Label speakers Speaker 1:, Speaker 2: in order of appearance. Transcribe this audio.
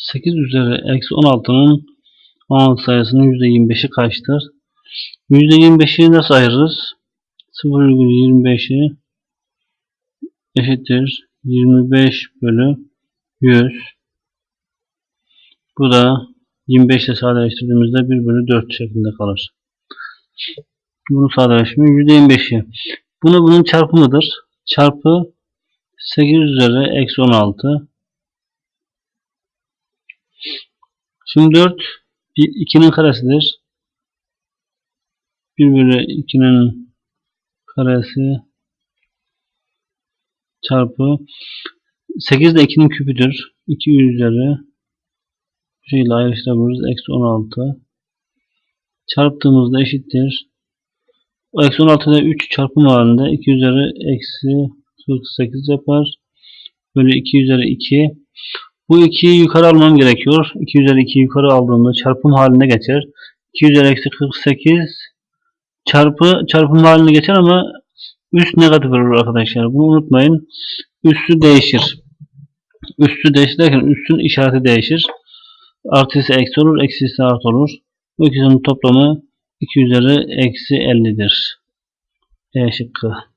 Speaker 1: 8 üzeri eksi 16'nın 16 sayısının %25'i kaçtır? %25'i nasıl ayırırız? 0,25'i eşittir 25 bölü 100. Bu da 25 ile sadeleştirdiğimizde 1 bölü 4 şeklinde kalır. Bunun sadeleşimi %25'i. Bunu bunun çarpımıdır. Çarpı 8 üzeri eksi 16. Şimdi 4 2'nin karesidir. 1 bölü 2'nin karesi çarpı 8 de 2'nin küpüdür. 2 üzeri bu şekilde ayrıştırabiliriz. Eksi 16 çarptığımızda eşittir. O eksi 16'da 3 çarpım halinde 2 üzeri eksi 48 yapar. Bölü 2 üzeri 2. Bu 2'yi yukarı almam gerekiyor. 2 üzeri 2'yi yukarı aldığımda çarpım haline geçer. 2 üzeri eksi 48 çarpı çarpım haline geçer ama üst negatif olur arkadaşlar. Bunu unutmayın. Üstü değişir. Üstü değişir derken üstün işareti değişir. Artı ise eksi olur. Eksi ise artı olur. Bu ikisinin toplamı 2 üzeri eksi 50'dir. E şıkkı.